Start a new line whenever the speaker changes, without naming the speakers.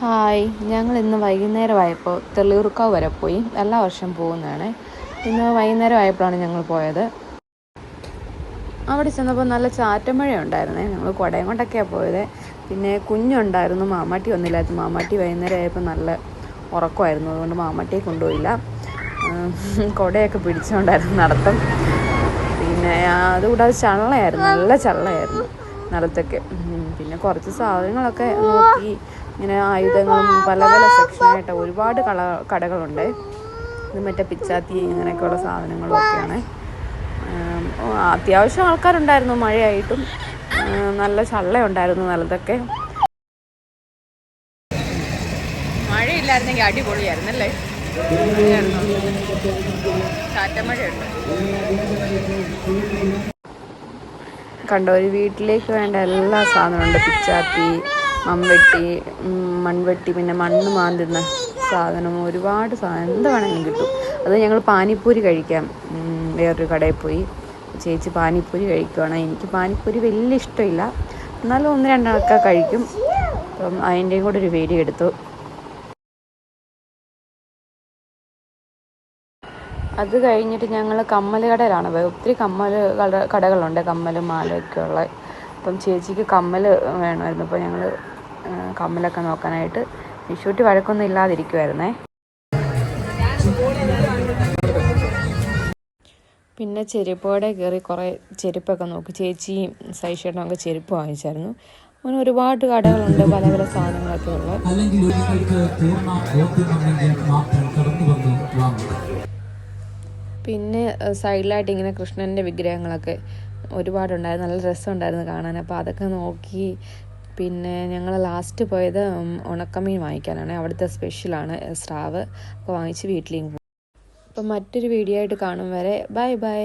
Hi. ഞങ്ങൾ ഇന്ന് വൈകുന്നേരമായപ്പോൾ തെളിയൂർക്കാവ് വരെ പോയി. എല്ലാ വർഷം പോകുന്നതാണ്. ഇന്ന് വൈകുന്നേരം ആയപ്പോഴാണ് ഞങ്ങൾ പോയത്. അവിടെ ചെന്നപ്പോൾ നല്ല ചാറ്റമഴ ഉണ്ടായിരുന്നേ ഞങ്ങൾ കുടയും കൊണ്ടൊക്കെയാണ് പോയത്. പിന്നെ കുഞ്ഞുണ്ടായിരുന്നു മാമാട്ടി വന്നില്ലായിരുന്നു. മാമാട്ടി വൈകുന്നേരം ആയപ്പോൾ നല്ല ഉറക്കമായിരുന്നു. അതുകൊണ്ട് മാമാട്ടിയെ കൊണ്ടുപോയില്ല. കുടയൊക്കെ പിടിച്ചുകൊണ്ടായിരുന്നു നടത്തം. പിന്നെ അതുകൂടാതെ ചള്ളയായിരുന്നു. നല്ല ചള്ളയായിരുന്നു നടത്തൊക്കെ. പിന്നെ കുറച്ച് സാധനങ്ങളൊക്കെ നോക്കി ഇങ്ങനെ ആയുധങ്ങളും പല പല സെക്ഷനായിട്ട് ഒരുപാട് കള കടകളുണ്ട്. ഇത് മറ്റേ പിച്ചാത്തി ഇങ്ങനെയൊക്കെയുള്ള സാധനങ്ങളും ഒക്കെയാണ് അത്യാവശ്യം ആൾക്കാരുണ്ടായിരുന്നു മഴയായിട്ടും. നല്ല ചള്ളയുണ്ടായിരുന്നു നല്ലതൊക്കെ മഴയില്ലായിരുന്നെങ്കിൽ അടിപൊളിയായിരുന്നു അല്ലേ കണ്ടോ ഒരു വീട്ടിലേക്ക് വേണ്ട എല്ലാ സാധനവും ഉണ്ട്. പിച്ചാത്തി മൺവെട്ടി മൺവെട്ടി പിന്നെ മണ്ണ് മാന്തുന്ന സാധനം ഒരുപാട് സാധനം. എന്ത് വേണമെങ്കിലും കിട്ടും. അത് ഞങ്ങൾ പാനിപ്പൂരി കഴിക്കാം. വേറൊരു കടയിൽ പോയി. ചേച്ചി പാനിപ്പൂരി കഴിക്കുവാണ്. എനിക്ക് പാനിപ്പൂരി വലിയ ഇഷ്ടമില്ല. എന്നാലും ഒന്ന് രണ്ടാൾക്ക കഴിക്കും. അപ്പം അതിന്റെയും കൂടെ ഒരു വീഡിയോ എടുത്തു. അത് കഴിഞ്ഞിട്ട് ഞങ്ങൾ കമ്മൽ കടയിലാണ്. പോയത് ഒത്തിരി കമ്മൽ കട കടകളുണ്ട്. കമ്മൽ മാലയൊക്കെ ഉള്ള അപ്പം ചേച്ചിക്ക് കമ്മൽ വേണമായിരുന്നു. അപ്പോൾ ഞങ്ങൾ കമ്മലൊക്കെ നോക്കാനായിട്ട് വിഷൂട്ടി വഴക്കൊന്നും ഇല്ലാതിരിക്കുമായിരുന്നേ പിന്നെ ചെരുപ്പോടെ കയറി കുറേ ചെരുപ്പൊക്കെ നോക്കി. ചേച്ചിയും സൈഷേട്ടനൊക്കെ ചെരുപ്പ് വാങ്ങിച്ചായിരുന്നു. അങ്ങനെ ഒരുപാട് കടകളുണ്ട് പല പല സാധനങ്ങളൊക്കെ ഉള്ളത് പിന്നെ സൈഡിലായിട്ട് ഇങ്ങനെ കൃഷ്ണന്റെ വിഗ്രഹങ്ങളൊക്കെ ഒരുപാടുണ്ടായിരുന്നു. നല്ല രസമുണ്ടായിരുന്നു കാണാൻ. അപ്പോൾ അതൊക്കെ നോക്കി പിന്നെ ഞങ്ങൾ ലാസ്റ്റ് പോയത് ഉണക്കമീൻ വാങ്ങിക്കാനാണ്. അവിടുത്തെ സ്പെഷ്യലാണ് സ്രാവ്. അപ്പോൾ വാങ്ങിച്ച് വീട്ടിലേക്ക് പോകും അപ്പം മറ്റൊരു വീഡിയോ ആയിട്ട് കാണും വരെ. Bye bye